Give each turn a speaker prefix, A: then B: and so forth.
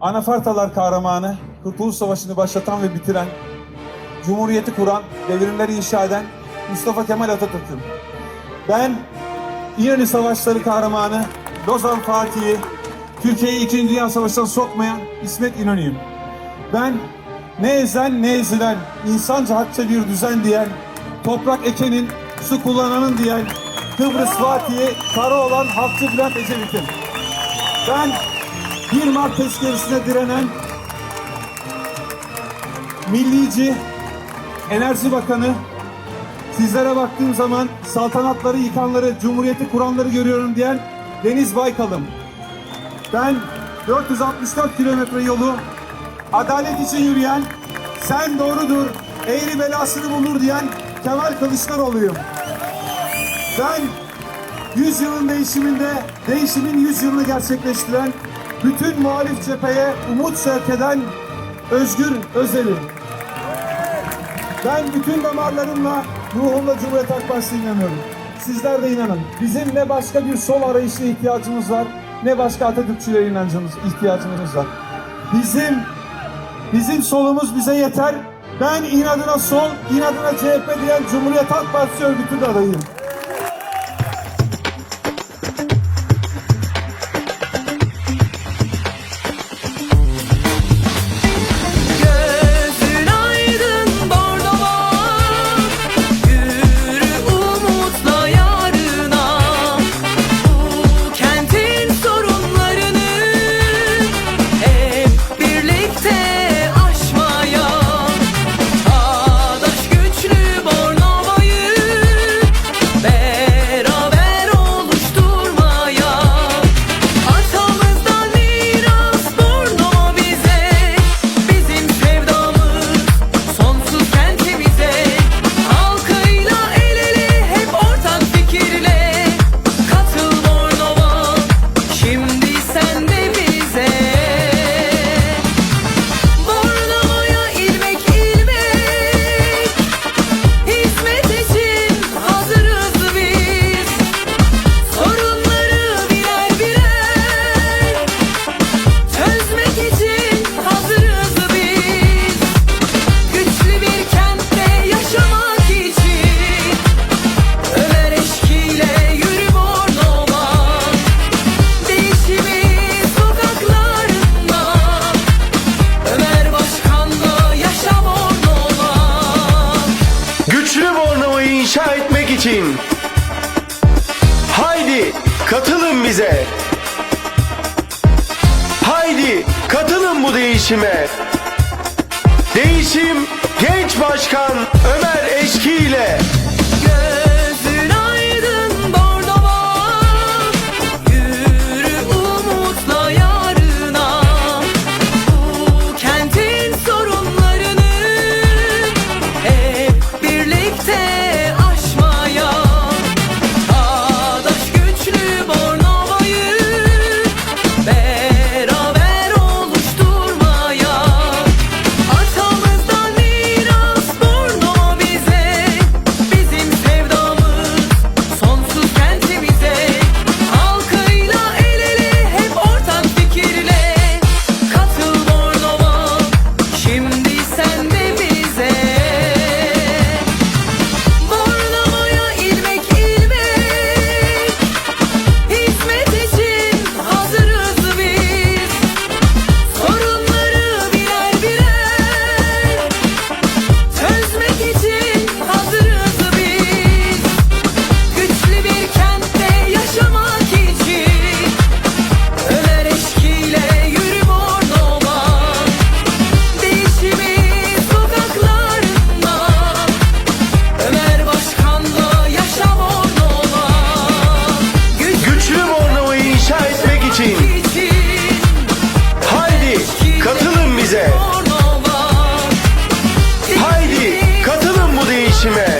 A: Anafartalar kahramanı, Kurtuluş Savaşı'nı başlatan ve bitiren, Cumhuriyeti kuran, devrimleri inşa eden Mustafa Kemal Atatürk'üm. Ben İnönü Savaşları kahramanı, Lozan Fatih'i, Türkiye'yi 2. Dünya Savaşı'na sokmayan İsmet İnönü'yüm. Ben ne ezen ne ezilen, insanca hakça bir düzen diyen, toprak ekenin, su kullananın diyen, Kıbrıs Fatih'i, kara olan Halkçı Bülent Ecevit'im. Ben 1 Mart tezkeresine direnen millici, enerji bakanı, sizlere baktığım zaman saltanatları yıkanları, cumhuriyeti kuranları görüyorum diyen Deniz Baykal'ım. Ben 464 kilometre yolu adalet için yürüyen, sen doğrudur, eğri belasını bulur diyen Kemal Kılıçdaroğlu'yum. Ben 100 yılın değişiminde değişimin 100 yılını gerçekleştiren, bütün muhalif cepheye umut sevk eden Özgür Özel'im. Ben bütün damarlarımla, ruhumla Cumhuriyet Halk Partisi'ne inanıyorum. Sizler de inanın. Bizim ne başka bir sol arayışına ihtiyacımız var, ne başka Atatürkçülere inancımız, ihtiyacımız var. Bizim Bizim solumuz bize yeter. Ben inadına sol, inadına CHP diyen Cumhuriyet Halk Partisi örgütünün adayıyım.
B: İçin
C: Haydi katılın bize. Haydi katılın bu değişime. Değişim genç başkan Ömer Eşki ile Lecimy!